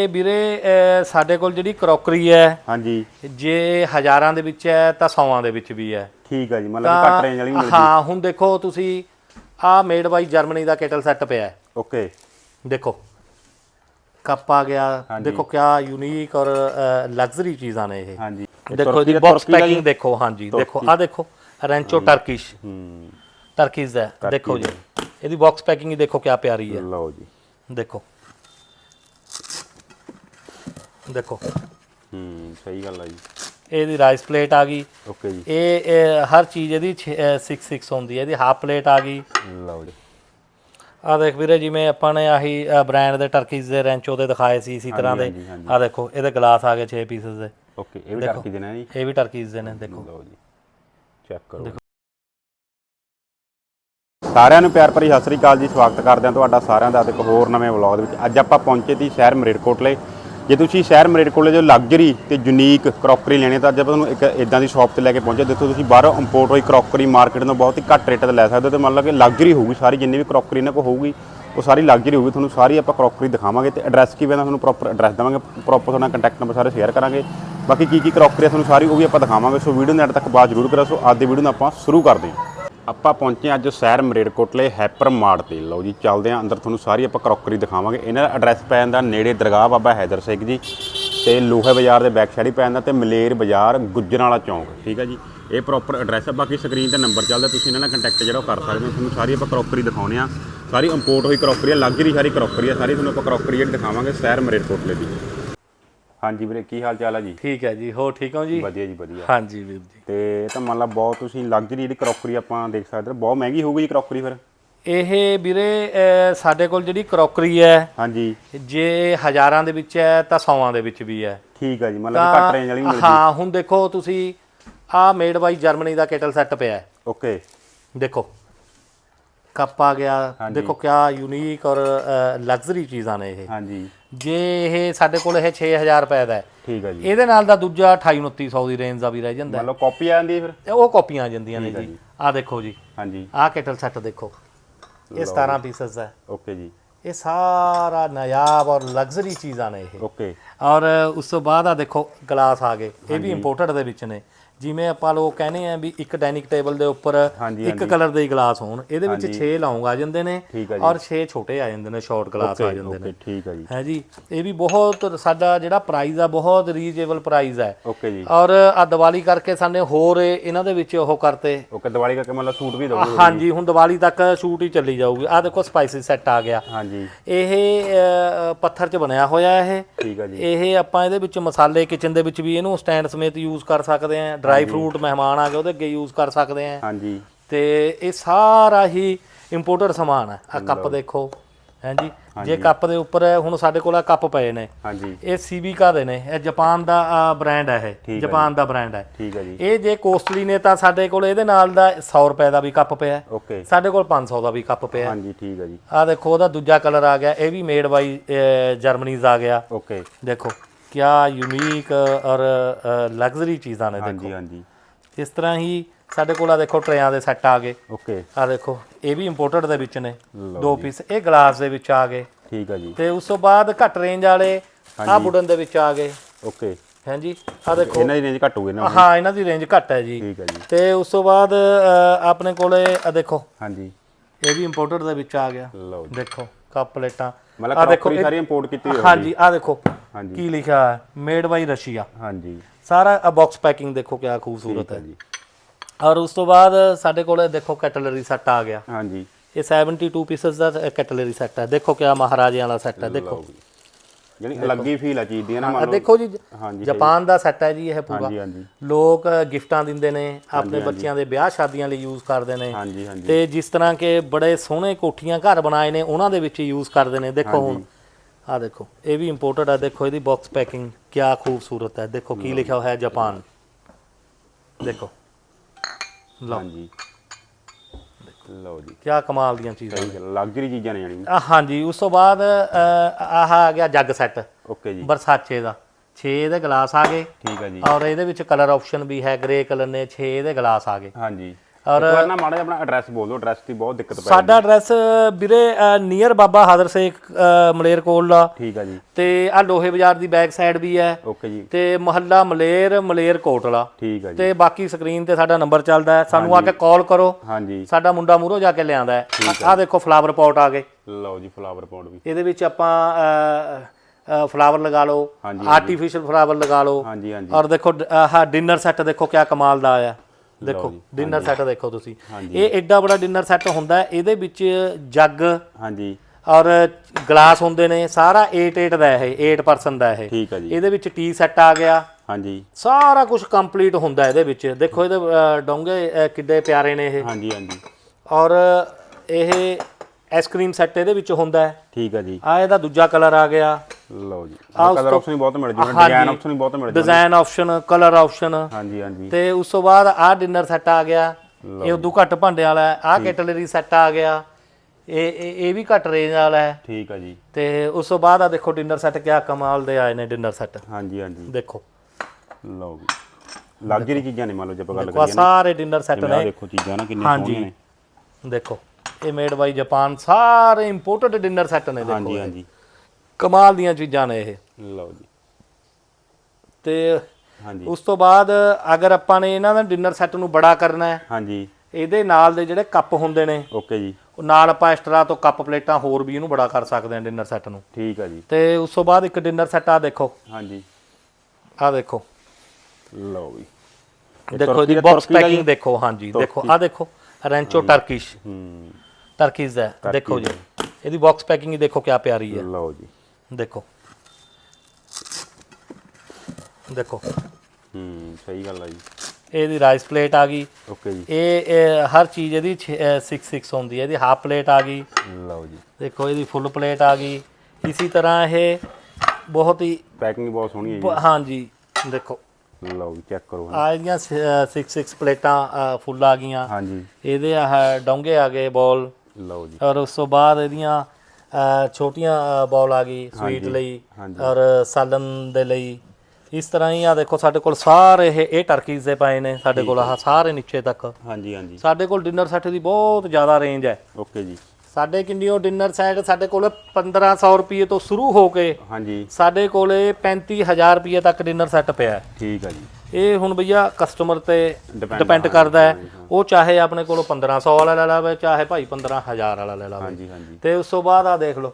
ਇਹ ਵੀਰੇ ਸਾਡੇ ਕੋਲ ਜਿਹੜੀ ਕਰੋਕਰੀ ਹੈ ਹਾਂਜੀ। ਜੇ ਹਜ਼ਾਰਾਂ ਦੇ ਵਿੱਚ ਹੈ ਤਾਂ ਸੌਆਂ ਦੇ ਵਿੱਚ ਵੀ ਹੈ। ਠੀਕ ਹੈ ਜੀ ਮਤਲਬ ਘੱਟ ਰੇਂਜ ਵਾਲੀ ਵੀ ਮਿਲ ਹਾਂ ਹੁਣ ਦੇਖੋ ਤੁਸੀਂ ਆ ਮੇਡ ਬਾਈ ਜਰਮਨੀ ਦਾ ਕੇਟਲ ਸੈੱਟ ਪਿਆ ਹੈ। ਓਕੇ। ਦੇਖੋ ਕੱਪ ਆ ਗਿਆ। ਦੇਖੋ ਕਿਆ ਯੂਨੀਕ ਔਰ ਲਗਜ਼ਰੀ ਚੀਜ਼ਾਂ ਨੇ ਇਹ। ਹਾਂਜੀ। ਦੇਖੋ ਦਾ- ਬਾਕਸ ਪੈਕਿੰਗ ਦੇਖੋ ਹਾਂਜੀ। ਦੇਖੋ ਆ ਦੇਖੋ ਰੈਂਚੋ ਟਰਕਿਸ਼ ਹੂੰ। ਟਰਕਿਸ਼ ਹੈ। ਦੇਖੋ ਜੀ। ਇਹਦੀ ਬਾਕਸ ਪੈਕਿੰਗ ਹੀ ਦੇਖੋ ਕਿਆ ਪਿਆਰੀ ਹੈ। ਲਓ ਜੀ। ਦੇਖੋ। ਦੇਖੋ। ਹੂੰ ਸਹੀ ਗੱਲ ਆ ਜੀ। ਇਹਦੀ ਰਾਈਸ ਪਲੇਟ ਆ ਗਈ। ਓਕੇ ਜੀ। ਇਹ ਇਹ ਹਰ ਚੀਜ਼ ਇਹਦੀ 6 6 ਹੁੰਦੀ ਹੈ ਇਹਦੀ ਹਾਫ ਪਲੇਟ ਆ ਗਈ। ਲਓ ਜੀ। ਆ ਦੇਖ ਵੀਰੇ ਜਿਵੇਂ ਆਪਾਂ ਨੇ ਆਹੀ ਬ੍ਰਾਂਡ ਦੇ ਟਰਕੀਜ਼ ਦੇ ਰੈਂਚੋ ਦੇ ਦਿਖਾਏ ਸੀ ਇਸੇ ਤਰ੍ਹਾਂ ਦੇ। ਆ ਦੇਖੋ ਇਹਦੇ ਗਲਾਸ ਆ ਗਏ 6 ਪੀਸਸ ਦੇ। ਓਕੇ ਇਹ ਵੀ ਟਰਕੀ ਦੇ ਨੇ ਜੀ? ਇਹ ਵੀ ਟਰਕੀਜ਼ ਦੇ ਨੇ ਦੇਖੋ। ਲਓ ਜੀ। ਚੈੱਕ ਕਰੋ। ਸਾਰਿਆਂ ਨੂੰ ਪਿਆਰ ਭਰੀ ਸਤਿ ਸ੍ਰੀ ਅਕਾਲ ਜੀ। ਸਵਾਗਤ ਕਰਦੇ ਹਾਂ ਤੁਹਾਡਾ ਸਾਰਿਆਂ ਦਾ ਇੱਕ ਹੋਰ ਨਵੇਂ ਵਲੌਗ ਦੇ ਵਿੱਚ। ਅੱਜ ਆਪਾਂ ਪਹੁੰਚੇ ਸੀ ਸ਼ਹਿਰ ਮਰੇਟਕੋਟਲੇ ਜੇ ਤੁਸੀਂ ਸ਼ਹਿਰ ਮਰੇਟਕੋਟਲੇ ਜੋ ਲਗਜ਼ਰੀ ਤੇ ਯੂਨੀਕ ਕਰੋਕਰੀ ਲੈਣੀ ਤਾਂ ਅੱਜ ਆਪਾਂ ਤੁਹਾਨੂੰ ਇੱਕ ਇਦਾਂ ਦੀ ਸ਼ਾਪ ਤੇ ਲੈ ਕੇ ਪਹੁੰਚੇ ਜਿੱਥੋਂ ਤੁਸੀਂ ਬਾਹਰੋਂ ਇੰਪੋਰਟ ਹੋਈ ਕਰੋਕਰੀ ਮਾਰਕੀਟ ਤੋਂ ਬਹੁਤ ਹੀ ਘੱਟ ਰੇਟ ਤੇ ਲੈ ਸਕਦੇ ਹੋ ਤੇ ਮੰਨ ਲਓ ਕਿ ਲਗਜ਼ਰੀ ਹੋਊਗੀ, ਸਾਰੀ ਜਿੰਨੀ ਵੀ ਕਰੋਕਰੀ ਇਹਨਾਂ ਕੋਲ ਹੋਊਗੀ, ਉਹ ਸਾਰੀ ਲਗਜ਼ਰੀ ਹੋਊਗੀ, ਤੁਹਾਨੂੰ ਸਾਰੀ ਆਪਾਂ ਕਰੋਕਰੀ ਦਿਖਾਵਾਂਗੇ ਤੇ ਐਡਰੈਸ ਕੀ ਪੈਂਦਾ ਤੁਹਾਨੂੰ ਪ੍ਰੋਪਰ ਐਡਰੈਸ ਦੇਵਾਂਗੇ ਪ੍ਰੋਪਰ ਤੁਹਾਡਾ ਕੰਟੈਕਟ ਨੰਬਰ ਸਾਰੇ ਸ਼ੇਅਰ ਕਰਾਂਗੇ। ਬਾਕੀ ਕੀ ਕੀ ਕਰੋਕਰੀ ਹੈ ਤੁਹਾਨੂੰ ਸਾਰੀ ਉਹ ਵੀ ਆਪਾਂ ਦਿਖਾਵਾਂਗੇ, ਸੋ ਵੀਡੀਓ ਨੂੰ ਐਡ ਤੱਕ ਬਾਅਦ ਜ਼ਰੂਰ ਕਰਿਓ, ਸੋ ਅੱਜ ਦੀ ਵੀਡੀਓ ਨੂੰ ਆਪਾਂ ਸ਼ੁਰੂ ਕਰਦੇ ਹਾਂ। ਆਪਾਂ ਪਹੁੰਚੇ ਹਾਂ ਅੱਜ ਸ਼ਹਿਰ ਮਰੇੜਕੋਟਲੇ ਹੈਪਰ ਮਾਰਟ ਤੇ। ਲਓ ਜੀ, ਚੱਲਦੇ ਹਾਂ, ਅੰਦਰ ਤੁਹਾਨੂੰ ਸਾਰੀ ਆਪਾਂ ਕਰੋਕਰੀ ਦਿਖਾਵਾਂਗੇ। ਇਹਨਾਂ ਦਾ ਐਡਰੈਸ ਪੈ ਜਾਂਦਾ ਨੇੜੇ ਦਰਗਾਹ ਬਾਬਾ ਹੈਦਰ ਸਿੰਘ ਜੀ ਤੇ ਲੋਹੇ ਬਾਜ਼ਾਰ ਦੇ ਬੈਕ ਸਾਈਡ ਹੀ ਪੈ ਜਾਂਦਾ ਤੇ ਮਲੇਰ ਬਾਜ਼ਾਰ ਗੁੱਜਰਾਂ ਚੌਂਕ, ਠੀਕ ਹੈ ਜੀ? ਇਹ ਪ੍ਰੋਪਰ ਐਡਰੈਸ ਆ, ਬਾਕੀ ਸਕਰੀਨ ਤੇ ਨੰਬਰ ਚੱਲਦਾ, ਤੁਸੀਂ ਇਹਨਾਂ ਨਾਲ ਕੰਟੈਕਟ ਜਿਹੜਾ ਉਹ ਕਰ ਸਕਦੇ ਹੋ। ਤੁਹਾਨੂੰ ਸਾਰੀ ਆਪਾਂ ਕਰੋਕਰੀ ਦਿਖਾਉਣੇ ਆ। ਸਾਰੀ ਇੰਪੋਰਟ ਹੋਈ ਕਰੋਕਰੀ ਆ ਲਗਜ਼ਰੀ ਸਾਰੀ ਕਰੋਕਰੀ ਆ, ਸਾਰੀ ਤੁਹਾਨੂੰ ਆਪਾਂ ਕਰੋਕਰੀ ਜਿਹੜੀ ਦਿਖਾਵਾਂਗੇ ਸ਼ਹਿਰ ਮਰੇੜਕੋਟਲੇ ਦੀ। ਹਾਂਜੀ ਵੀਰੇ ਕੀ ਹਾਲ ਚਾਲ ਹੈ ਜੀ? ਠੀਕ ਹੈ ਜੀ ਹੋ ਠੀਕ ਹੋ ਜੀ? ਵਧੀਆ ਜੀ ਵਧੀਆ। ਹਾਂਜੀ ਵੀਰ ਜੀ। ਤੇ ਇਹ ਤਾਂ ਮੰਨ ਲਾ ਬਹੁਤ ਤੁਸੀਂ ਲਗਜ਼ਰੀ ਜਿਹੜੀ ਕਰੋਕਰੀ ਆਪਾਂ ਦੇਖ ਸਕਦੇ ਹੋ ਬਹੁਤ ਮਹਿੰਗੀ ਹੋਊਗੀ ਜੀ ਕਰੋਕਰੀ ਫਿਰ? ਇਹ ਵੀਰੇ ਸਾਡੇ ਕੋਲ ਜਿਹੜੀ ਕਰੋਕਰੀ ਹੈ ਹਾਂਜੀ। ਜੇ ਹਜ਼ਾਰਾਂ ਦੇ ਵਿੱਚ ਹੈ ਤਾਂ ਸੌਆਂ ਦੇ ਵਿੱਚ ਵੀ ਹੈ। ਠੀਕ ਹੈ ਜੀ ਮਤਲਬ ਘੱਟ ਰੇਂਜ ਵਾਲੀ ਵੀ ਮਿਲ ਹਾਂ ਹੁਣ ਦੇਖੋ ਤੁਸੀਂ ਆ ਮੇਡ ਬਾਈ ਜਰਮਨੀ ਦਾ ਕੇਟਲ ਸੈੱਟ ਪਿਆ ਹੈ। ਓਕੇ। ਦੇਖੋ ਕੱਪ ਆ ਗਿਆ ਦੇਖੋ ਕਿਆ ਯੂਨੀਕ ਔਰ ਲਗਜ਼ਰੀ ਚੀਜ਼ਾਂ ਨੇ ਇਹ। ਹਾਂਜੀ। ਜੇ ਇਹ ਸਾਡੇ ਕੋਲ ਇਹ 6000 ਰੁਪਏ ਦਾ ਹੈ ਠੀਕ ਹੈ ਜੀ। ਇਹਦੇ ਨਾਲ ਦਾ ਦੂਜਾ 28 2900 ਦੀ ਰੇਂਜ ਦਾ ਵੀ ਰਹਿ ਜਾਂਦਾ। ਮਤਲਬ ਕਾਪੀ ਆ ਜਾਂਦੀ ਹੈ ਫਿਰ? ਉਹ ਕਾਪੀਆਂ ਆ ਜਾਂਦੀਆਂ ਨੇ ਜੀ। ਆਹ ਦੇਖੋ ਜੀ। ਹਾਂਜੀ। ਆਹ ਕੇਟਲ ਸੈੱਟ ਦੇਖੋ। ਇਹ 17 ਪੀਸਸ ਦਾ ਹੈ। ਓਕੇ ਜੀ। ਇਹ ਸਾਰਾ ਨਾਯਾਬ ਔਰ ਲਗਜ਼ਰੀ ਚੀਜ਼ਾਂ ਨੇ ਇਹ। ਓਕੇ। ਔਰ ਉਸ ਤੋਂ ਬਾਅਦ ਆ ਦੇਖੋ ਗਲਾਸ ਆ ਗਏ। ਇਹ ਵੀ ਇੰਪੋਰਟਡ ਦੇ ਵਿੱਚ ਨੇ। ਜਿਵੇਂ ਆਪਾਂ ਲੋਕ ਕਹਿੰਦੇ ਆ ਵੀ ਇੱਕ ਡਾਈਨਿੰਗ ਟੇਬਲ ਦੇ ਉੱਪਰ ਇੱਕ ਕਲਰ ਦੇ ਗਲਾਸ ਹੋਣ ਇਹਦੇ ਵਿੱਚ 6 ਲੌਂਗ ਆ ਜਾਂਦੇ ਨੇ ਔਰ 6 ਛੋਟੇ ਆ ਜਾਂਦੇ ਨੇ ਸ਼ਾਰਟ ਗਲਾਸ ਆ ਜਾਂਦੇ ਨੇ। ਠੀਕ ਹੈ ਜੀ। ਹੈ ਜੀ? ਇਹ ਵੀ ਬਹੁਤ ਸਾਡਾ ਜਿਹੜਾ ਪ੍ਰਾਈਸ ਆ ਬਹੁਤ ਰੀਜਨੇਬਲ ਪ੍ਰਾਈਸ ਹੈ ਓਕੇ ਜੀ। ਔਰ ਆ ਦੀਵਾਲੀ ਕਰਕੇ ਸਾਨੇ ਹੋਰ ਇਹ- ਇਹਨਾਂ ਦੇ ਵਿੱਚ ਉਹ ਕਰਤੇ। ਓਕੇ ਦੀਵਾਲੀ ਕਰਕੇ ਮਤਲਬ ਸੂਟ ਵੀ ਦੋਗੇ ਹਾਂਜੀ ਹੁਣ ਦੀਵਾਲੀ ਤੱਕ ਸ਼ੂਟ ਹੀ ਚੱਲੀ ਜਾਊਗੀ। ਆ ਦੇਖੋ ਸਪਾਈਸੀ ਸੈੱਟ ਆ ਗਿਆ। ਹਾਂਜੀ। ਇਹ ਪੱਥਰ 'ਚ ਬਣਿਆ ਹੋਇਆ ਇਹ। ਠੀਕ ਹੈ ਜੀ। ਇਹ ਆਪਾਂ ਇਹਦੇ ਵਿੱਚ ਮਸਾਲੇ ਕਿਚਨ ਦੇ ਵਿੱਚ ਵੀ ਇਹਨੂੰ ਸਟੈਂਡ ਸਮੇਤ ਯੂਜ਼ ਕਰ ਸਕਦੇ ਆਂ ਡਰਾਈ ਫਰੂਟ ਮਹਿਮਾਨ ਆ ਗਏ ਉਹਦੇ ਅੱਗੇ ਯੂਜ਼ ਕਰ ਸਕਦੇ ਆਂ। ਹਾਂਜੀ। ਤੇ ਇਹ ਸਾਰਾ ਹੀ ਇੰਪੋਰਟਡ ਸਮਾਨ ਹੈ ਆ ਕੱਪ ਦੇਖੋ ਹਾਂਜੀ ਜੇ? ਕੱਪ ਦੇ ਉੱਪਰ ਹੁਣ ਸਾਡੇ ਕੋਲ ਆ ਕੱਪ ਪਏ ਨੇ। ਹਾਂਜੀ। ਇਹ ਸੀਬੀਕਾ ਦੇ ਨੇ। ਇਹ ਜਾਪਾਨ ਦਾ ਬ੍ਰਾਂਡ ਹੈ ਇਹ। ਜਾਪਾਨ ਦਾ ਬ੍ਰਾਂਡ ਹੈ ਠੀਕ ਹੈ ਜੀ। ਇਹ ਜੇ ਕੋਸਟਲੀ ਨੇ ਤਾਂ ਸਾਡੇ ਕੋਲ ਇਹਦੇ ਨਾਲ ਦਾ 100 ਰੁਪਏ ਦਾ ਵੀ ਕੱਪ ਪਿਆ। ਹੈ। ਓਕੇ। ਸਾਡੇ ਕੋਲ 500 ਦਾ ਵੀ ਕੱਪ ਪਿਆ। ਹੈ। ਹਾਂਜੀ ਠੀਕ ਹੈ ਜੀ। ਆ ਦੇਖੋ ਉਹਦਾ ਦੂਜਾ ਕਲਰ ਆ ਗਿਆ। ਇਹ ਵੀ ਮੇਡ ਬਾਈ ਜਰਮਨੀਜ਼ ਆ ਗਿਆ। ਓਕੇ। ਦੇਖੋ। ਕਿਆ ਯੂਨੀਕ ਔਰ ਲਗਜ਼ਰੀ ਚੀਜ਼ਾਂ ਨੇ ਦੇਖੋ। ਹਾਂਜੀ। ਹਾਂਜੀ ਇਸ ਤਰ੍ਹਾਂ ਹੀ ਸਾਡੇ ਕੋਲ ਆ ਦੇਖੋ ਟਰੇਆਂ ਦੇ ਸੈੱਟ ਆ ਗਏ। ਓਕੇ। ਆ ਦੇਖੋ ਇਹ ਵੀ ਇੰਪੋਰਟਡ ਦੇ ਵਿੱਚ ਨੇ। ਦੋ ਪੀਸ ਇਹ ਗਲਾਸ ਦੇ ਵਿੱਚ ਆ ਗਏ। ਠੀਕ ਹੈ ਜੀ। ਤੇ ਉਸ ਤੋਂ ਬਾਅਦ ਘੱਟ ਰੇਂਜ ਵਾਲੇ ਆ ਵੁਡਨ ਦੇ ਵਿੱਚ ਆ ਗਏ। ਓਕੇ। ਹਾਂਜੀ ਆ ਦੇਖੋ। ਇਹਨਾਂ ਦੀ ਰੇਂਜ ਘੱਟ ਹੋਊਗੀ ਨਾ ਹਾਂ ਇਹਨਾਂ ਦੀ ਰੇਂਜ ਘੱਟ ਹੈ ਜੀ। ਠੀਕ ਹੈ ਜੀ। ਤੇ ਉਸ ਤੋਂ ਬਾਅਦ ਅ, ਆਪਣੇ ਕੋਲੇ ਆ ਦੇਖੋ। ਹਾਂਜੀ। ਇਹ ਵੀ ਇੰਪੋਰਟਡ ਦੇ ਵਿੱਚ ਆ ਗਿਆ। ਲਓ ਜੀ। ਦੇਖੋ ਕੱਪ ਪਲੇਟਾਂ। ਮਤਲਬ ਆ ਦੇਖੋ ਕਰੋਕਰੀ ਸਾਰੀ ਇੰਪੋਰਟ ਕੀਤੀ ਹੋਈ ਹੈ ਹਾਂਜੀ ਆ ਦੇਖੋ। ਹਾਂਜੀ। ਕੀ ਲਿਖਿਆ ਹੈ? ਮੇਡ ਬਾਈ ਰਸ਼ੀਆ ਹਾਂਜੀ। ਸਾਰਾ ਬਾਕਸ ਪੈਕਿੰਗ ਦੇਖੋ ਕਿਆ ਖੂਬਸੂਰਤ ਹੈ ਜੀ। ਔਰ ਉਸ ਤੋਂ ਬਾਅਦ ਸਾਡੇ ਕੋਲੇ ਦੇਖੋ ਕੈਟਲਰੀ ਸੈੱਟ ਆ ਗਿਆ। ਹਾਂਜੀ। ਇਹ 72 ਪੀਸਸ ਦਾ ਕੈਟਲਰੀ ਸੈੱਟ ਹੈ। ਦੇਖੋ ਕਿਆ ਮਹਾਰਾਜਿਆਂ ਵਾਲਾ ਸੈੱਟ ਹੈ। ਦੇਖੋ। ਜਿਹੜੀ ਅਲੱਗ ਹੀ ਫੀਲ ਆ ਚੀਜ਼ ਦੀ ਹੈ ਨਾ ਮੰਨ ਲਓ? ਦੇਖੋ ਜੀ ਹਾਂਜੀ। ਜਾਪਾਨ ਦਾ ਸੈੱਟ ਹੈ ਜੀ ਇਹ ਪੂਰਾ। ਹਾਂਜੀ ਹਾਂਜੀ। ਲੋਕ ਗਿਫਟਾਂ ਦਿੰਦੇ ਨੇ ਆਪਣੇ ਬੱਚਿਆਂ ਦੇ ਵਿਆਹ ਸ਼ਾਦੀਆਂ ਲਈ ਯੂਜ਼ ਕਰਦੇ ਨੇ। ਹਾਂਜੀ ਹਾਂਜੀ। ਤੇ ਜਿਸ ਤਰ੍ਹਾਂ ਕਿ ਬੜੇ ਸੋਹਣੇ ਕੋਠੀਆਂ ਘਰ ਬਣਾਏ ਨੇ ਉਹਨਾਂ ਦੇ ਵਿੱਚ ਯੂਜ਼ ਕਰਦੇ ਨੇ। ਦੇਖੋ ਹੁਣ ਆ ਦੇਖੋ ਇਹ ਵੀ ਇੰਪੋਰਟਡ ਹੈ ਦੇਖੋ ਇਹਦੀ ਬਾਕਸ ਪੈਕਿੰਗ ਕਿਆ ਖੂਬਸੂਰਤ ਹੈ। ਦੇਖੋ ਕੀ ਲਿਖਿਆ ਹੋਇਆ ਹੈ ਜਾਪਾਨ। ਦੇਖੋ। ਲਓ। ਹਾਂਜੀ। ਲਓ ਜੀ। ਕਿਆ ਕਮਾਲ ਦੀਆਂ ਚੀਜ਼ਾਂ ਸਹੀ ਗੱਲ ਲਗਜ਼ਰੀ ਚੀਜ਼ਾਂ ਨੇ ਜਾਣੀ। ਆ ਹਾਂਜੀ ਉਸ ਤੋਂ ਬਾਅਦ ਅ, ਆਹ ਆ ਗਿਆ ਜੱਗ ਸੈੱਟ ਓਕੇ ਜੀ। ਬਰਸਾਚੇ ਦਾ। 6 ਇਹਦੇ ਗਲਾਸ ਆ ਗਏ। ਠੀਕ ਹੈ ਜੀ। ਔਰ ਇਹਦੇ ਵਿੱਚ ਕਲਰ ਆਪਸ਼ਨ ਵੀ ਹੈ ਗ੍ਰੇ ਕਲਰ ਨੇ 6 ਇਹਦੇ ਗਲਾਸ ਆ ਗਏ। ਹਾਂਜੀ। ਔਰ ਇੱਕ ਵਾਰ ਨਾ ਮਾੜਾ ਜਿਹਾ ਆਪਣਾ ਐਡਰੈਸ ਬੋਲ ਦਿਓ ਐਡਰੈਸ ਦੀ ਬਹੁਤ ਦਿੱਕਤ ਪੈ ਸਾਡਾ ਐਡਰੈਸ ਵੀਰੇ ਨੀਅਰ ਬਾਬਾ ਹਾਦਰ ਸੇਖ ਮਲੇਰ ਕੋਲ ਠੀਕ ਆ ਜੀ। ਤੇ ਆ ਲੋਹੇ ਬਾਜ਼ਾਰ ਦੀ ਬੈਕ ਸਾਈਡ ਵੀ ਹੈ। ਓਕੇ ਜੀ। ਤੇ ਮੁਹੱਲਾ ਮਲੇਰ ਮਲੇਰ ਕੋਟਲਾ। ਠੀਕ ਆ ਜੀ। ਤੇ ਬਾਕੀ ਸਕਰੀਨ ਤੇ ਸਾਡਾ ਨੰਬਰ ਚੱਲਦਾ ਹੈ। ਸਾਨੂੰ ਆ ਕੇ ਕਾਲ ਕਰੋ। ਹਾਂਜੀ। ਸਾਡਾ ਮੁੰਡਾ ਮੂਹਰੋਂ ਜਾ ਕੇ ਲਿਆਂਦਾ ਹੈ। ਆਹ ਦੇਖੋ ਫਲਾਵਰ ਪੌਟ ਆ ਗਏ। ਲਓ ਜੀ ਫਲਾਵਰ ਪੌਟ ਵੀ। ਇਹਦੇ ਵਿੱਚ ਆਪਾਂ ਫਲਾਵਰ ਲਗਾ ਲਓ। ਆਰਟੀਫੀਸ਼ੀਅਲ ਫਲਾਵਰ ਲਗਾ ਲਓ। ਹਾਂਜੀ ਹਾਂਜੀ। ਔਰ ਦੇਖੋ ਆਹ ਡਿਨਰ ਸੈੱਟ ਦੇਖੋ ਕਿਆ ਕਮਾਲ ਦਾ ਆਇਆ। ਦੇਖੋ ਡਿਨਰ ਸੈੱਟ ਦੇਖੋ ਤੁਸੀਂ। ਇਹ ਐਡਾ ਬੜਾ ਡਿਨਰ ਸੈੱਟ ਹੁੰਦਾ ਹੈ ਇਹਦੇ ਵਿੱਚ ਜੱਗ ਹਾਂਜੀ। ਔਰ ਗਲਾਸ ਹੁੰਦੇ ਨੇ ਸਾਰਾ 8-8 ਦਾ ਇਹ 8 ਪਰਸਨ ਦਾ ਇਹ। ਠੀਕ ਆ ਜੀ। ਇਹਦੇ ਵਿੱਚ ਟੀ ਸੈੱਟ ਆ ਗਿਆ। ਹਾਂਜੀ। ਸਾਰਾ ਕੁਝ ਕੰਪਲੀਟ ਹੁੰਦਾ ਇਹਦੇ ਵਿੱਚ। ਦੇਖੋ ਇਹਦੇ ਡੋਂਗੇ ਕਿੱਡੇ ਪਿਆਰੇ ਨੇ ਇਹ। ਹਾਂਜੀ ਹਾਂਜੀ। ਔਰ ਇਹ ਆਈਸਕ੍ਰੀਮ ਸੈੱਟ ਇਹਦੇ ਵਿੱਚ ਹੁੰਦਾ ਹੈ। ਠੀਕ ਆ ਜੀ। ਆ ਇਹਦਾ ਦੂਜਾ ਕਲਰ ਆ ਗਿਆ। ਲਓ ਜੀ। ਕਲਰ ਆਪਸ਼ਨ ਵੀ ਬਹੁਤ ਮਿਲ ਜੂਗਾ ਡਿਜ਼ਾਈਨ ਆਪਸ਼ਨ ਵੀ ਬਹੁਤ ਮਿਲ ਜੂਗਾ ਡਿਜ਼ਾਈਨ ਆਪਸ਼ਨ ਕਲਰ ਆਪਸ਼ਨ ਹਾਂਜੀ ਹਾਂਜੀ। ਤੇ ਉਸ ਤੋਂ ਬਾਅਦ ਆ ਡਿਨਰ ਸੈੱਟ ਆ ਗਿਆ। ਇਹ ਉਦੋਂ ਘੱਟ ਭਾਂਡੇ ਵਾਲਾ ਹੈ। ਆ ਕੈਟਲਰੀ ਸੈੱਟ ਆ ਗਿਆ। ਇਹ ਇਹ ਵੀ ਘੱਟ ਰੇਂਜ ਵਾਲਾ ਹੈ। ਠੀਕ ਆ ਜੀ। ਤੇ ਉਸ ਤੋਂ ਬਾਅਦ ਆ ਦੇਖੋ ਡਿਨਰ ਸੈੱਟ ਕਿਆ ਕਮਾਲ ਦੇ ਆਏ ਨੇ ਡਿਨਰ ਸੈੱਟ ਹਾਂਜੀ ਹਾਂਜੀ। ਦੇਖੋ। ਲਓ ਜੀ। ਲਗਜ਼ਰੀ ਚੀਜ਼ਾਂ ਨੇ ਮੰਨ ਲਓ ਜੇ ਆਪਾਂ ਗੱਲ ਆ ਕਰੀਏ ਸਾਰੇ ਡਿਨਰ ਸੈੱਟ ਨਾ ਨੇ। ਦੇਖੋ ਚੀਜ਼ਾਂ ਨਾ ਕਿੰਨੀਆਂ ਸੋਹਣੀਆਂ ਨੇ। ਦੇਖੋ। ਇਹ ਮੇਡ ਬਾਈ ਜਾਪਾਨ ਸਾਰੇ ਇੰਪੋਰਟਡ ਡਿਨਰ ਸੈੱਟ ਨੇ ਦੇਖੋ ਹਾਂਜੀ ਹਾਂਜੀ। ਕਮਾਲ ਦੀਆਂ ਚੀਜ਼ਾਂ ਨੇ ਇਹ। ਲਓ ਜੀ। ਤੇ ਹਾਂਜੀ। ਉਸ ਤੋਂ ਬਾਅਦ ਅਗਰ ਆਪਾਂ ਨੇ ਇਹਨਾਂ ਦਾ ਡਿਨਰ ਸੈੱਟ ਨੂੰ ਬੜਾ ਕਰਨਾ ਹੈ ਹਾਂਜੀ। ਇਹਦੇ ਨਾਲ ਦੇ ਜਿਹੜੇ ਕੱਪ ਹੁੰਦੇ ਨੇ ਓਕੇ ਜੀ। ਉਹ ਨਾਲ ਆਪਾਂ ਐਕਸਟਰਾ ਤੋਂ ਕੱਪ ਪਲੇਟਾਂ ਹੋਰ ਵੀ ਇਹਨੂੰ ਬੜਾ ਕਰ ਸਕਦੇ ਹਾਂ ਡਿਨਰ ਸੈੱਟ ਨੂੰ। ਠੀਕ ਆ ਜੀ। ਤੇ ਉਸ ਤੋਂ ਬਾਅਦ ਇੱਕ ਡਿਨਰ ਸੈੱਟ ਆ ਦੇਖੋ। ਹਾਂਜੀ। ਆ ਦੇਖੋ। ਲਓ ਵੀ। ਦੇਖੋ ਇਹਦੀ ਬਾਕਸ ਪੈਕਿੰਗ ਦੇਖੋ ਹਾਂਜੀ। ਦੇਖੋ ਆ ਦੇਖੋ। ਰੈਂਚੋ ਟਰਕਿਸ਼। ਹੂੰ। ਟਰਕਿਸ਼ ਦਾ ਹੈ। ਦੇਖੋ ਜੀ। ਇਹਦੀ ਬਾਕਸ ਪੈਕਿੰਗ ਹੀ ਦੇਖੋ ਕਿਆ ਪਿਆਰੀ ਹੈ। ਲਓ ਜੀ। ਦੇਖੋ। ਦੇਖੋ। ਹੂੰ ਸਹੀ ਗੱਲ ਆ ਜੀ। ਇਹਦੀ ਰਾਈਸ ਪਲੇਟ ਆ ਗਈ। ਓਕੇ ਜੀ। ਇਹ ਇਹ ਹਰ ਚੀਜ਼ ਇਹਦੀ 6 6 ਹੁੰਦੀ ਹੈ। ਇਹਦੀ ਹਾਫ ਪਲੇਟ ਆ ਗਈ। ਲਓ ਜੀ। ਦੇਖੋ ਇਹਦੀ ਫੁੱਲ ਪਲੇਟ ਆ ਗਈ। ਇਸੇ ਤਰ੍ਹਾਂ ਇਹ ਬਹੁਤ ਹੀ ਪੈਕਿੰਗ ਬਹੁਤ ਸੋਹਣੀ ਹੈ ਹਾਂਜੀ ਦੇਖੋ ਜੀ। ਲਓ ਜੀ ਚੈੱਕ ਕਰੋ। ਆ ਇਹਦੀਆਂ 6 6 ਪਲੇਟਾਂ ਅ, ਫੁੱਲ ਆ ਗਈਆਂ। ਹਾਂਜੀ ਇਹਦੇ ਆਹ ਡੋਂਗੇ ਆ ਗਏ ਬੋਲ ਲਓ ਜੀ। ਔਰ ਉਸ ਤੋਂ ਬਾਅਦ ਇਹਦੀਆਂ ਅ, ਛੋਟੀਆਂ ਬੋਲ ਆ ਗਈ ਸਵੀਟ ਲਈ। ਔਰ ਸਾਲਨ ਦੇ ਲਈ। ਇਸ ਤਰ੍ਹਾਂ ਹੀ ਆ ਦੇਖੋ ਸਾਡੇ ਕੋਲ ਸਾਰੇ ਇਹ ਇਹ ਟਰਕੀਜ਼ ਦੇ ਪਏ ਨੇ ਸਾਡੇ ਕੋਲ ਆਹ ਸਾਰੇ ਨੀਚੇ ਤੱਕ। ਹਾਂਜੀ ਹਾਂਜੀ। ਸਾਡੇ ਕੋਲ ਡਿਨਰ ਸੈੱਟ ਦੀ ਬਹੁਤ ਜ਼ਿਆਦਾ ਰੇਂਜ ਹੈ। ਓਕੇ ਜੀ। ਸਾਡੇ ਕਿੰਨੀ ਉਹ ਡਿਨਰ ਸੈਟ ਸਾਡੇ ਕੋਲ 1500 ਰੁਪਏ ਤੋਂ ਸ਼ੁਰੂ ਹੋ ਕੇ ਹਾਂਜੀ। ਸਾਡੇ ਕੋਲੇ 35000 ਰੁਪਏ ਤੱਕ ਡਿਨਰ ਸੈੱਟ ਪਿਆ ਹੈ। ਠੀਕ ਆ ਜੀ। ਇਹ ਹੁਣ ਭਈਆ ਕਸਟਮਰ ਤੇ ਡਿਪੈਂਡ ਕਰਦਾ ਹੈ। ਉਹ ਚਾਹੇ ਆਪਣੇ ਕੋਲੋਂ 1500 ਵਾਲਾ ਲੈ ਲਵੇ ਚਾਹੇ ਭਾਈ 15000 ਵਾਲਾ ਲੈ ਲਵੇ। ਹਾਂਜੀ ਹਾਂਜੀ। ਤੇ ਉਸ ਤੋਂ ਬਾਅਦ ਆ ਦੇਖ ਲਓ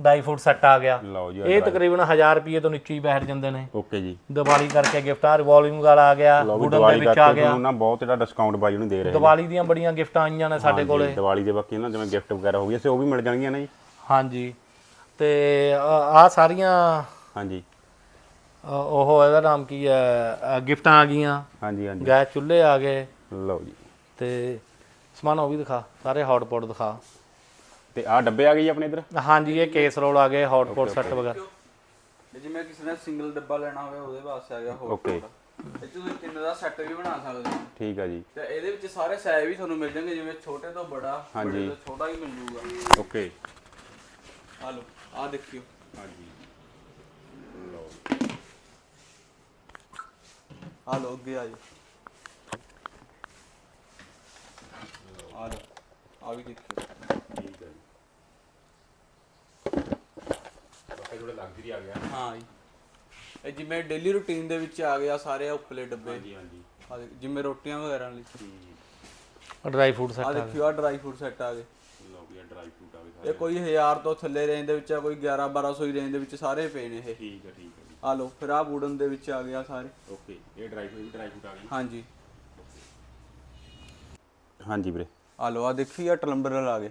ਡਾਈ ਫੂਡ ਸੈੱਟ ਆ ਗਿਆ। ਲਓ ਜੀ ਇਹ ਤਕਰੀਬਨ 1000 ਰੁਪਏ ਤੋਂ ਨੀਚੇ ਹੀ ਬੈਠ ਜਾਂਦੇ ਨੇ। ਓਕੇ ਜੀ। ਦੀਵਾਲੀ ਕਰਕੇ ਗਿਫਟ ਆ ਰਿਵੋਲਵਿੰਗ ਵਾਲਾ ਆ ਗਿਆ ਵੁਡਨ ਦੇ ਵਿੱਚ ਆ ਗਿਆ। ਨਾ ਬਹੁਤ ਜਿਹੜਾ ਡਿਸਕਾਊਂਟ ਬਾਈ ਨੂੰ ਦੇ ਰਹੇ ਦੀਵਾਲੀ ਦੀਆਂ ਬੜੀਆਂ ਗਿਫਟਾਂ ਆਈਆਂ ਨੇ ਸਾਡੇ ਕੋਲੇ। ਦੀਵਾਲੀ ਦੇ ਬਾਕੀ ਨਾ ਜਿਵੇਂ ਗਿਫਟ ਵਗੈਰਾ ਹੋ ਗਈ ਅਸੀਂ ਉਹ ਵੀ ਮਿਲ ਜਾਣਗੀਆਂ ਨਾ ਜੀ। ਹਾਂਜੀ। ਤੇ ਆ ਸਾਰੀਆਂ ਹਾਂਜੀ। ਉਹ ਇਹਦਾ ਨਾਮ ਕੀ ਹੈ? ਗਿਫਟਾਂ ਆ ਗਈਆਂ। ਹਾਂਜੀ ਹਾਂਜੀ। ਗੈਸ ਚੁੱਲ੍ਹੇ ਆ ਗਏ। ਲਓ ਜੀ। ਤੇ ਸਮਾਨ ਉਹ ਵੀ ਦਿਖਾ ਸਾਰੇ ਹੌਟ ਪੌਟ ਦਿਖਾ। ਤੇ ਆਹ ਡੱਬੇ ਆ ਗਏ ਜੀ ਆਪਣੇ ਇੱਧਰ? ਹਾਂਜੀ ਇਹ ਕੇਸ ਰੋਲ ਆ ਗਏ ਹੌਟ ਪੌਟ ਸੈੱਟ ਵਗੈਰਾ। ਤੇ ਜਿਵੇਂ ਕਿਸੇ ਨੇ ਸਿੰਗਲ ਡੱਬਾ ਲੈਣਾ ਹੋਵੇ ਉਹਦੇ ਵਾਸਤੇ ਆ ਗਿਆ ਹੋਰ ਓਕੇ ਇਹ 'ਚ ਤੁਸੀਂ ਤਿੰਨ ਦਾ ਸੈੱਟ ਵੀ ਬਣਾ ਸਕਦੇ ਹੋ। ਠੀਕ ਆ ਜੀ। ਤੇ ਇਹਦੇ ਵਿੱਚ ਸਾਰੇ ਸਾਈਜ਼ ਵੀ ਤੁਹਾਨੂੰ ਮਿਲ ਜਾਣਗੇ ਜਿਵੇਂ ਛੋਟੇ ਤੋਂ ਬੜਾ ਹਾਂਜੀ। ਛੋਟਾ ਵੀ ਮਿਲ ਜੂਗਾ ਓਕੇ ਆ ਲਓ ਆ ਦੇਖਿਓ। ਹਾਂਜੀ। ਆ ਅੱਗੇ ਆ ਜਾਓ। ਆ ਲਓ ਆ ਵੀ ਦੇਖਿਓ। ਠੀਕ ਹੈ ਜੀ। ਬਾਕੀ ਥੋੜਾ ਲਗਜ਼ਰੀ ਆ ਗਿਆ। ਹਾਂ ਜੀ। ਇਹ ਜਿਵੇਂ ਡੇਲੀ ਰੂਟੀਨ ਦੇ ਵਿੱਚ ਆ ਗਿਆ ਸਾਰੇ ਆ ਉੱਪਰਲੇ ਡੱਬੇ। ਜੀ ਹਾਂਜੀ। ਆ ਦੇਖ, ਜਿਵੇਂ ਰੋਟੀਆਂ ਵਗੈਰਾ ਲਈ ਡਰਾਈ ਫੂਡ ਆ ਸੈੱਟ ਦੇਖਿਓ ਆ ਡਰਾਈ ਫਰੂਟ ਸੈੱਟ ਆ ਗਏ। ਲਓ ਵੀ ਡਰਾਈ ਫਰੂਟ ਆ ਗਏ ਇਹ ਕੋਈ 1000 ਤੋਂ ਥੱਲੇ ਰੇਂਜ ਦੇ ਵਿੱਚ ਆ ਕੋਈ 11 1200 ਦੀ ਰੇਂਜ ਦੇ ਵਿੱਚ ਸਾਰੇ ਪਏ ਨੇ ਇਹ। ਠੀਕ ਹੈ ਠੀਕ ਹੈ ਜੀ। ਆ ਲਓ ਫਿਰ ਆ ਵੂਡਨ ਦੇ ਵਿੱਚ ਆ ਗਿਆ ਸਾਰੇ। ਓਕੇ ਇਹ ਡਰਾਈ ਫਰੂਟ ਡਰਾਈ ਫਰੂਟ ਆ ਹਾਂਜੀ। ਹਾਂਜੀ ਵੀਰੇ। ਆ ਲਓ ਆ ਦੇਖੀ ਆ ਟਲੰਬਰਲ ਆ ਗਏ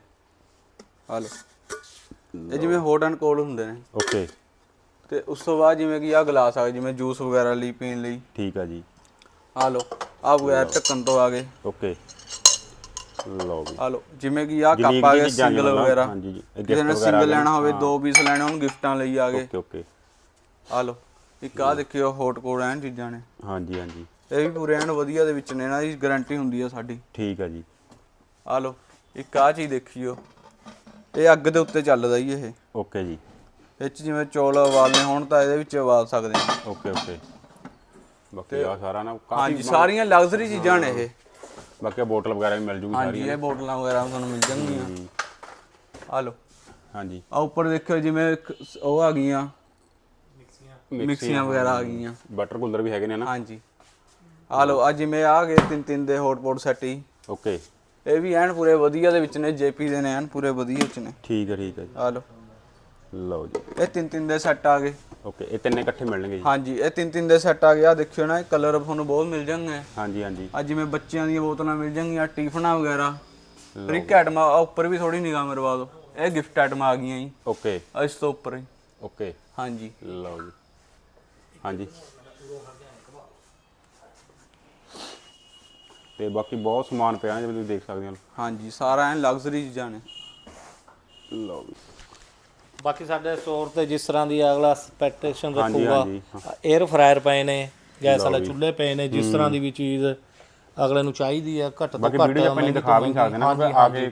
ਆ ਲਓ। ਇਹ ਜਿਵੇਂ ਹੌਟ ਐਂਡ ਕੋਲਡ ਹੁੰਦੇ ਨੇ। ਓਕੇ। ਤੇ ਉਸ ਤੋਂ ਬਾਅਦ ਜਿਵੇਂ ਕਿ ਆ ਗਲਾਸ ਆ ਗਏ ਜਿਵੇਂ ਜੂਸ ਵਗੈਰਾ ਲਈ ਪੀਣ ਲਈ। ਠੀਕ ਆ ਜੀ। ਆ ਲਓ ਆ ਵਗੈਰਾ ਢੱਕਣ ਤੋਂ ਆ ਗਏ। ਓਕੇ। ਲਓ ਵੀ। ਆ ਲਓ ਜਿਵੇਂ ਕਿ ਆ ਕੱਪ ਆ ਗਏ ਸਿੰਗਲ ਵਗੈਰਾ। ਹਾਂਜੀ ਜੀ, ਇਹ ਕਿਸੇ ਨੇ ਵਗੈਰਾ ਸਿੰਗਲ ਲੈਣਾ ਹੋਵੇ। ਦੋ ਪੀਸ ਲੈਣੇ ਉਹਨੂੰ ਗਿਫਟਾਂ ਲਈ ਆ ਗਏ। Okay okay. ਆ ਲਓ। ਇੱਕ ਆ ਦੇਖਿਓ ਹੌਟ ਕੋਲਡ ਐਨ ਚੀਜ਼ਾਂ ਨੇ। ਹਾਂਜੀ ਹਾਂਜੀ। ਇਹ ਵੀ ਪੂਰੇ ਐਨ ਵਧੀਆ ਦੇ ਵਿੱਚ ਨੇ ਇਹਨਾਂ ਦੀ ਗਾਰੰਟੀ ਹੁੰਦੀ ਆ ਸਾਡੀ। ਠੀਕ ਆ ਜੀ। ਆ ਲਓ ਇੱਕ ਆ ਚੀਜ਼ ਦੇਖਿਓ। ਇਹ ਅੱਗ ਦੇ ਉੱਤੇ ਚੱਲਦਾ ਜੀ ਇਹ। ਓਕੇ ਜੀ। ਇਹ 'ਚ ਜਿਵੇਂ ਚੌਲ ਉਬਾਲਨੇ ਹੋਣ ਤਾਂ ਇਹਦੇ ਵਿੱਚ ਉਬਾਲ ਸਕਦੇ ਹਾਂ ਓਕੇ ਓਕੇ। ਬਾਕੀ ਆ ਸਾਰਾ ਨਾ ਕਾਫੀ ਹਾਂਜੀ ਸਾਰੀਆਂ ਲਗਜ਼ਰੀ ਚੀਜ਼ਾਂ ਨੇ ਇਹ। ਬਾਕੀ ਬੋਟਲ ਵਗੈਰਾ ਵੀ ਮਿਲ ਜੂਗੀ ਹਾਂਜੀ ਇਹ ਬੋਤਲਾਂ ਵਗੈਰਾ ਤੁਹਾਨੂੰ ਮਿਲ ਜਾਣਗੀਆਂ। ਆ ਲਓ। ਹਾਂਜੀ। ਆ ਉੱਪਰ ਦੇਖਿਓ ਜਿਵੇਂ ਉਹ ਆ ਗਈਆਂ। ਮਿਕਸੀਆਂ ਵਗੈਰਾ ਆ ਗਈਆਂ। ਬਟਰ ਕੂਲਰ ਵੀ ਹੈਗੇ ਨੇ ਨਾ। ਹਾਂਜੀ। ਆ ਲਓ ਆ ਜਿਵੇਂ ਆ ਗਏ ਤਿੰਨ ਤਿੰਨ ਦੇ ਹੌਟਪੌਟ ਸੈੱਟ ਹੀ ਓਕੇ ਇਹ ਵੀ ਐਨ ਪੂਰੇ ਵਧੀਆ ਦੇ ਵਿੱਚ ਨੇ ਜੇਪੀ ਦੇ ਨੇ ਐਨ ਪੂਰੇ ਵਧੀਆ ਵਿੱਚ ਨੇ। ਠੀਕ ਹੈ ਠੀਕ ਹੈ ਆ ਜੀ ਲਓ। ਜੀ। ਇਹ ਤਿੰਨ ਤਿੰਨ ਦੇ ਸੈੱਟ ਆ ਗਏ। ਓਕੇ ਇਹ ਤਿੰਨੇ ਇਕੱਠੇ ਮਿਲਣਗੇ ਜੀ। ਹਾਂਜੀ ਇਹ ਤਿੰਨ ਤਿੰਨ ਦੇ ਸੈੱਟ ਆ ਗਏ। ਆ ਦੇਖਿਓ ਨਾ ਇਹ ਕਲਰ ਤੁਹਾਨੂੰ ਬਹੁਤ ਮਿਲ ਜਾਣਗੇ। ਹਾਂਜੀ ਹਾਂਜੀ। ਆ ਜਿਵੇਂ ਬੱਚਿਆਂ ਦੀਆਂ ਬੋਤਲਾਂ ਮਿਲ ਜਾਣਗੀਆਂ ਟਿਫਨਾਂ ਵਗੈਰਾ। ਰਿਕ ਆ ਉੱਪਰ ਵੀ ਥੋੜੀ ਨਿਗਾਹ ਮਰਵਾ ਦਿਓ। ਇਹ ਗਿਫਟ ਆਈਟਮਾਂ ਆ ਗਈਆਂ ਜੀ। ਓਕੇ ਇਸ ਤੋਂ ਉੱਪਰ ਹੀ। ਓਕੇ ਹਾਂਜੀ। ਲਓ ਜੀ। ਹਾਂਜੀ। ਤੇ ਬਾਕੀ ਬਹੁਤ ਸਮਾਨ ਪਿਆ ਨੇ ਜਿਵੇਂ ਤੁਸੀਂ ਦੇਖ ਸਕਦੇ ਹੋ। ਹਾਂਜੀ ਸਾਰਾ ਐਨ ਲਗਜ਼ਰੀ ਚੀਜ਼ਾਂ ਨੇ। ਲਓ ਬਾਕੀ ਸਾਡੇ ਸਟੋਰ ਤੇ ਜਿਸ ਤਰ੍ਹਾਂ ਦੀ ਅਗਲਾ ਐਕਸਪੈਕਟੇਸ਼ਨ ਹਾਂਜੀ, ਰੱਖੂਗਾ ਹਾਂਜੀ, 에ਅਰ ਫਰਾਇਰ ਪਏ ਨੇ ਗੈਸ ਵਾਲੇ ਚੁੱਲ੍ਹੇ ਪਏ ਨੇ ਜਿਸ ਤਰ੍ਹਾਂ ਦੀ ਵੀ ਚੀਜ਼ ਅਗਲੇ ਨੂੰ ਚਾਹੀਦੀ ਹੈ ਘੱਟ ਤੋਂ ਬਾਕੀ ਘੱਟ ਵੀਡੀਓ ਆਪਾਂ ਨਹੀਂ ਮਹਿੰਗੀ ਦਿਖਾ ਵੀ ਨਹੀਂ ਸਕਦੇ ਨਾ ਆ ਕੇ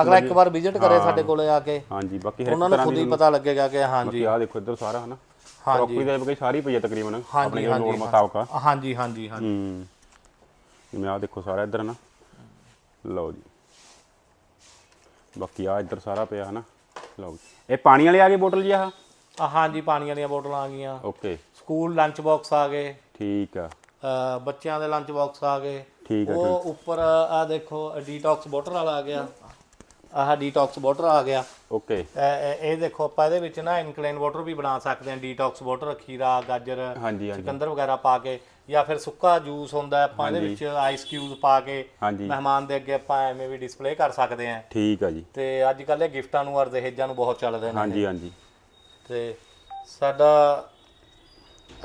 ਅਗਲਾ ਇੱਕ ਵਾਰ ਵਿਜ਼ਿਟ ਕਰੇ ਸਾਡੇ ਕੋਲੇ ਆ ਕੇ। ਹਾਂਜੀ ਬਾਕੀ ਹਰ ਉਹਨਾਂ ਨੂੰ ਤਰ੍ਹਾਂ ਖੁਦ ਦੀ ਹੀ ਪਤਾ ਲੱਗੇਗਾ ਕਿ ਹਾਂਜੀ। ਬਾਕੀ ਆ ਦੇਖੋ ਇੱਧਰ ਸਾਰਾ ਹਨਾ? ਕਰੋਕਰੀ ਦਾ ਬਈ ਸਾਰੀ ਪਈ ਹੈ ਤਕਰੀਬਨ ਆਪਣੇ ਲੋੜ ਮੁਤਾਬਕ। ਹਾਂਜੀ ਹਾਂਜੀ ਹਾਂਜੀ। ਹੂੰ। ਜਿਵੇਂ ਆ ਦੇਖੋ ਸਾਰਾ ਇੱਧਰ ਨਾ। ਲਓ ਜੀ। ਬਾਕੀ ਆ ਇੱਧਰ ਸਾਰਾ ਪਿਆ ਹਨਾ। ਲਓ ਜੀ। ਇਹ ਪਾਣੀ ਵਾਲੇ ਆ ਗਏ ਬੋਟਲ ਜੀ ਆਹ? ਆ ਹਾਂਜੀ ਪਾਣੀ ਵਾਲੀਆਂ ਬੋਤਲਾਂ ਆ ਗਈਆਂ। ਓਕੇ। ਸਕੂਲ ਲੰਚ ਬਾਕਸ ਆ ਗਏ। ਠੀਕ ਆ। ਬੱਚਿਆਂ ਦੇ ਲੰਚ ਬਾਕਸ ਆ ਗਏ। ਠੀਕ ਆ ਉਹ ਉੱਪਰ ਆ ਦੇਖੋ ਡੀਟੌਕਸ ਵਾਟਰ ਵਾਲਾ ਆ ਗਿਆ। ਆਹ ਡੀਟੌਕਸ ਵਾਟਰ ਆ ਗਿਆ। ਓਕੇ ਇਹ- ਦੇਖੋ ਆਪਾਂ ਇਹਦੇ ਵਿੱਚ ਨਾ ਇਨਕਲਾਈਨ ਵਾਟਰ ਵੀ ਬਣਾ ਸਕਦੇ ਹਾਂ ਡੀਟੌਕਸ ਵਾਟਰ ਖੀਰਾ ਗਾਜਰ ਹਾਂਜੀ ਹਾਂਜੀ। ਚੁਕੰਦਰ ਵਗੈਰਾ ਪਾ ਕੇ ਜਾਂ ਫਿਰ ਸੁੱਕਾ ਜੂਸ ਹੁੰਦਾ ਆਪਾਂ ਇਹਦੇ ਵਿੱਚ ਆਈਸ ਕਿਊਬ ਪਾ ਕੇ ਮਹਿਮਾਨ ਦੇ ਅੱਗੇ ਆਪਾਂ ਐਵੇਂ ਵੀ ਡਿਸਪਲੇ ਕਰ ਸਕਦੇ ਹਾਂ। ਠੀਕ ਆ ਜੀ। ਤੇ ਅੱਜ ਕੱਲ੍ਹ ਇਹ ਗਿਫਟਾਂ ਨੂੰ ਔਰ ਦਹੇਜਾਂ ਨੂੰ ਬਹੁਤ ਚੱਲਦੇ ਨੇ ਹਾਂਜੀ ਹਾਂਜੀ। ਤੇ ਸਾਡਾ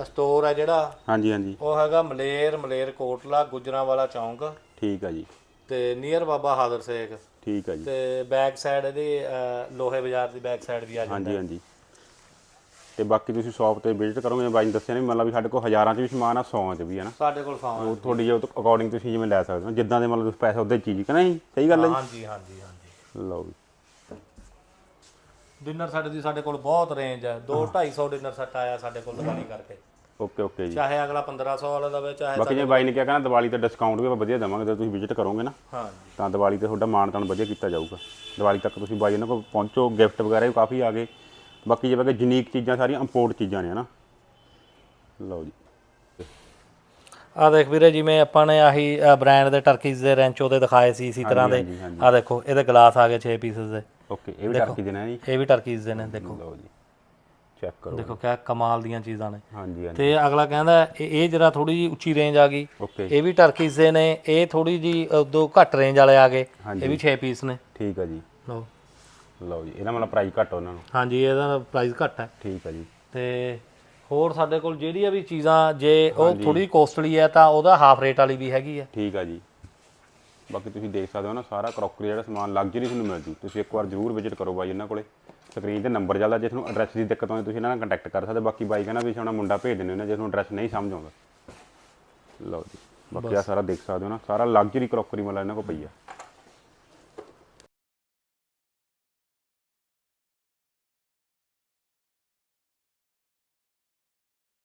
ਸਟੋਰ ਹੈ ਜਿਹੜਾ ਹਾਂਜੀ ਹਾਂਜੀ। ਉਹ ਹੈਗਾ ਮਲੇਰ ਮਲੇਰ ਕੋਟਲਾ ਗੁਜਰਾਂਵਾਲਾ ਚੌਂਕ। ਠੀਕ ਆ ਜੀ। ਤੇ ਨੀਅਰ ਬਾਬਾ ਹਾਦਰ ਸੇਖ। ਠੀਕ ਆ ਜੀ। ਤੇ ਬੈਕ ਸਾਈਡ ਇਹਦੇ ਲੋਹੇ ਬਾਜ਼ਾਰ ਦੀ ਬੈਕ ਸਾਈਡ ਵੀ ਆ ਜਾਂਦਾ ਹਾਂਜੀ ਹਾਂਜੀ। ਤੇ ਬਾਕੀ ਤੁਸੀਂ ਸ਼ਾਪ ਤੇ ਵਿਜ਼ਿਟ ਕਰੋਗੇ ਬਾਈ ਨੇ ਦੱਸਿਆ ਨਹੀਂ ਮਤਲਬ ਵੀ ਸਾਡੇ ਕੋਲ ਹਜ਼ਾਰਾਂ 'ਚ ਵੀ ਸਮਾਨ ਆ 100 'ਚ ਵੀ ਹੈ ਨਾ। ਸਾਡੇ ਕੋਲ ਫਾਰਮ ਉਹ ਤੁਹਾਡੀ ਜੋ ਅਕੋਰਡਿੰਗ ਤੁਸੀਂ ਜਿਵੇਂ ਲੈ ਸਕਦੇ ਹੋ ਜਿੱਦਾਂ ਦੇ ਮਤਲਬ ਤੁਸੀਂ ਪੈਸੇ ਉਹਦੇ ਚੀਜ਼ ਕਿ ਨਹੀਂ? ਸਹੀ ਗੱਲ ਹੈ ਹਾਂਜੀ ਹਾਂਜੀ ਹਾਂਜੀ। ਜੀ ਲਓ ਜੀ। ਡਿਨਰ ਸੈੱਟ ਦੀ ਸਾਡੇ ਕੋਲ ਬਹੁਤ ਰੇਂਜ ਹੈ। 2 250 ਡਿਨਰ ਸੈੱਟ ਆਇਆ ਸਾਡੇ ਕੋਲ ਦਿਵਾਲੀ ਕਰਕੇ। ਓਕੇ ਓਕੇ ਜੀ। ਚਾਹੇ ਅਗਲਾ 1500 ਵਾਲਾ ਦਵੇ ਚਾਹੇ ਬਾਕੀ ਜੇ ਬਾਈ ਨੇ ਕਿਹਾ ਕਹਿੰਦਾ ਦੀਵਾਲੀ ਤੇ ਡਿਸਕਾਊਂਟ ਵੀ ਆਪਾਂ ਵਧੀਆ ਦੇਵਾਂਗੇ ਜੇ ਤੁਸੀਂ ਵਿਜ਼ਿਟ ਕਰੋਗੇ ਨਾ ਹਾਂਜੀ। ਤਾਂ ਦੀਵਾਲੀ ਤੇ ਤੁਹਾਡਾ ਮਾਣ ਤਾਣ ਵਧੀਆ ਕੀਤਾ ਜਾਊਗਾ। ਦੀਵਾਲੀ ਤੱਕ ਤੁਸੀਂ ਬਾਈ ਇਹਨਾਂ ਕੋਲ ਪਹੁੰਚੋ ਗਿਫਟ ਵਗੈਰਾ ਵੀ ਕਾਫੀ ਆ ਗਏ। ਬਾਕੀ ਜਿਵੇਂ ਕਿ ਯੂਨੀਕ ਚੀਜ਼ਾਂ ਸਾਰੀਆਂ ਇੰਪੋਰਟ ਚੀਜ਼ਾਂ ਨੇ ਹਨਾ? ਲਓ ਜੀ। ਆ ਦੇਖ ਵੀਰੇ ਜਿਵੇਂ ਆਪਾਂ ਨੇ ਆਹੀ ਬ੍ਰਾਂਡ ਦੇ ਟਰਕੀਜ਼ ਦੇ ਰੈਂਚ ਉਹਦੇ ਦਿਖਾਏ ਸੀ ਇਸੇ ਤਰ੍ਹਾਂ ਦੇ। ਆ ਦੇਖੋ ਇਹਦੇ ਗਲਾਸ ਆ ਗਏ 6 ਪੀਸਸ ਦੇ। ਓਕੇ ਇਹ ਵੀ ਟਰਕੀ ਦੇਣਾ ਜੀ। ਇਹ ਵੀ ਟਰਕੀਜ਼ ਦੇ ਨੇ ਦੇਖੋ। ਲਓ ਜੀ। ਚੈੱਕ ਕਰੋ ਦੇਖੋ ਕਿਆ ਕਮਾਲ ਦੀਆਂ ਚੀਜ਼ਾਂ ਨੇ। ਹਾਂਜੀ ਹਾਂਜੀ। ਤੇ ਅਗਲਾ ਕਹਿੰਦਾ ਇਹ ਇਹ ਜਿਹੜਾ ਥੋੜੀ ਜੀ ਉੱਚੀ ਰੇਂਜ ਆ ਗਈ। ਓਕੇ ਇਹ ਵੀ ਟਰਕੀਜ਼ ਦੇ ਨੇ। ਇਹ ਥੋੜੀ ਜੀ ਉਦੋਂ ਘੱਟ ਰੇਂਜ ਵਾਲੇ ਆ ਗਏ। ਇਹ ਵੀ 6 ਪੀਸ ਨੇ। ਠੀਕ ਆ ਜੀ। ਲਓ। ਲਓ ਜੀ ਇਹਦਾ ਮਤਲਬ ਪ੍ਰਾਈਸ ਘੱਟ ਉਹਨਾਂ ਨੂੰ। ਹਾਂਜੀ ਇਹਦਾ ਪ੍ਰਾਈਸ ਘੱਟ ਹੈ ਠੀਕ ਆ ਜੀ। ਤੇ ਹੋਰ ਸਾਡੇ ਕੋਲ ਜਿਹੜੀਆਂ ਵੀ ਚੀਜ਼ਾਂ ਜੇ ਉਹ ਥੋੜੀ ਕੋਸਟਲੀ ਹੈ ਤਾਂ ਉਹਦਾ ਹਾਫ ਰੇਟ ਵਾਲੀ ਵੀ ਹੈਗੀ ਹੈ ਠੀਕ ਆ ਜੀ। ਬਾਕੀ ਤੁਸੀਂ ਦੇਖ ਸਕਦੇ ਹੋ ਨਾ ਸਾਰਾ ਕਰੋਕਰੀ ਜਿਹੜਾ ਸਮਾਨ ਲਗਜ਼ਰੀ ਤੁਹਾਨੂੰ ਮਿਲ ਜੂ ਤੁਸੀਂ ਇੱਕ ਵਾਰ ਜ਼ਰੂਰ ਵਿਜ਼ਿਟ ਕਰੋ ਬਾਈ ਇਹਨਾਂ ਕੋਲੇ। ਸਕਰੀਨ ਤੇ ਨੰਬਰ ਚੱਲਦਾ ਜੇ ਤੁਹਾਨੂੰ ਐਡਰੈਸ ਦੀ ਦਿੱਕਤ ਆਉਂਦੀ ਤੁਸੀਂ ਇਹਨਾਂ ਨਾਲ ਕੰਟੈਕਟ ਕਰ ਸਕਦੇ ਬਾਕੀ ਬਾਈ ਕਹਿੰਦਾ ਵੀ ਸਾਡਾ ਮੁੰਡਾ ਭੇਜ ਦਿੰਦੇ ਨੇ ਜੇ ਤੁਹਾਨੂੰ ਐਡਰੈਸ ਨਹੀਂ ਸਮਝ ਆਉਂਦਾ। ਲਓ ਜੀ ਬਾਕੀ ਆ ਸਾਰਾ ਦੇਖ ਸਕਦੇ ਹੋ ਨਾ ਸਾਰਾ ਲਗਜ਼ਰੀ ਕਰੋਕਰੀ ਮਤਲਬ ਇਹਨਾਂ ਕੋਲ ਪਈ ਆ।